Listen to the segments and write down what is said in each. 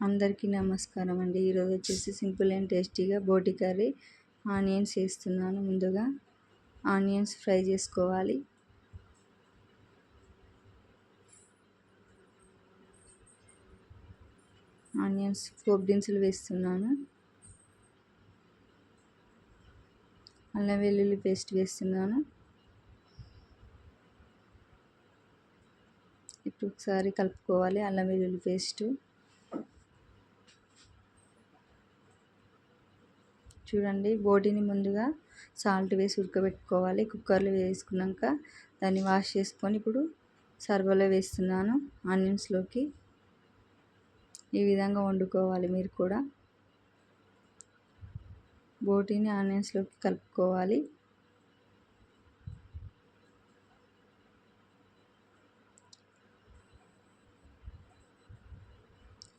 అందరికీ నమస్కారం అండి. ఈరోజు వచ్చేసి సింపుల్ అండ్ టేస్టీగా బోటి కర్రీ ఆనియన్స్ వేస్తున్నాను. ముందుగా ఆనియన్స్ ఫ్రై చేసుకోవాలి. ఆనియన్స్ పోపు దినుసులు వేస్తున్నాను. అల్లం వెల్లుల్లి పేస్ట్ వేస్తున్నాను. ఇప్పుడు ఒకసారి కలుపుకోవాలి అల్లం వెల్లుల్లి పేస్టు. చూడండి బోటిని ముందుగా సాల్ట్ వేసి ఉడకబెట్టుకోవాలి. కుక్కర్లో వేసుకున్నాక దాన్ని వాష్ చేసుకొని ఇప్పుడు సర్వలో వేస్తున్నాను ఆనియన్స్లోకి. ఈ విధంగా వండుకోవాలి మీరు కూడా. బోటిని ఆనియన్స్లోకి కలుపుకోవాలి.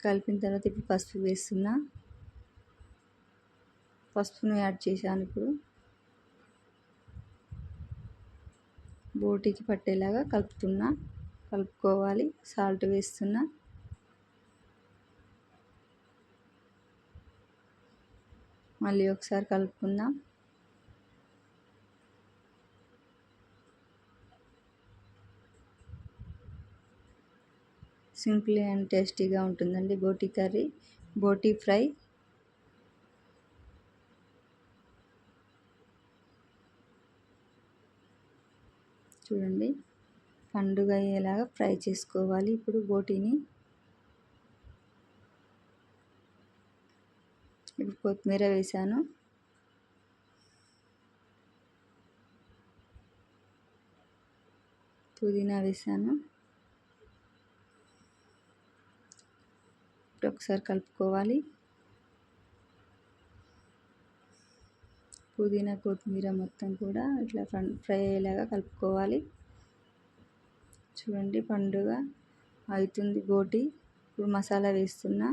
కలిపిన తర్వాత ఇప్పుడు పసుపు వేస్తున్నా. పసుపును యాడ్ చేశాను ఇప్పుడు. బోటికి పట్టేలాగా కలుపుతున్నా. కలుపుకోవాలి. సాల్ట్ వేస్తున్నా. మళ్ళీ ఒకసారి కలుపుకుందాం. సింపుల్ అండ్ టేస్టీగా ఉంటుందండి బోటీ కర్రీ. బోటీ ఫ్రై చూడండి. పండుగ అయ్యేలాగా ఫ్రై చేసుకోవాలి ఇప్పుడు బోటీని. ఇప్పుడు కొత్తిమీర వేసాను. పుదీనా వేసాను. ఇప్పుడు ఒకసారి కలుపుకోవాలి. పుదీనా కొత్తిమీర మొత్తం కూడా ఇట్లా ఫ్రై అయ్యేలాగా కలుపుకోవాలి. చూడండి పండుగ అవుతుంది బోటి ఇప్పుడు మసాలా వేస్తున్నా.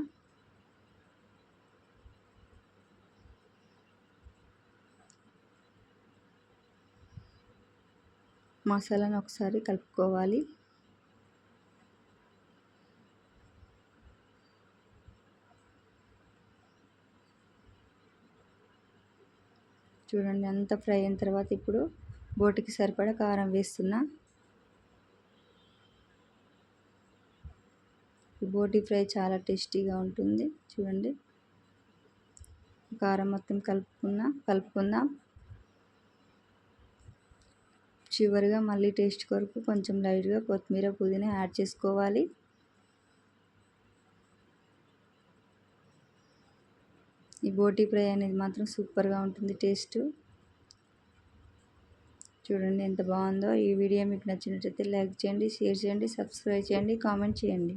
మసాలాను ఒకసారి కలుపుకోవాలి. చూడండి అంత ఫ్రై అయిన తర్వాత ఇప్పుడు బోటికి సరిపడా కారం వేస్తున్నా. ఈ బోటి ఫ్రై చాలా టేస్టీగా ఉంటుంది చూడండి. కారం మొత్తం కలుపుకున్నా కలుపుకుందాం. చివరిగా మళ్ళీ టేస్ట్ కొరకు కొంచెం లైట్గా కొత్తిమీర పుదీనా యాడ్ చేసుకోవాలి. ఈ బోటి ఫ్రై అనేది మాత్రం సూపర్గా ఉంటుంది టేస్ట్. చూడండి ఎంత బాగుందో. ఈ వీడియో మీకు నచ్చినట్లయితే లైక్ చేయండి షేర్ చేయండి సబ్స్క్రైబ్ చేయండి కామెంట్ చేయండి.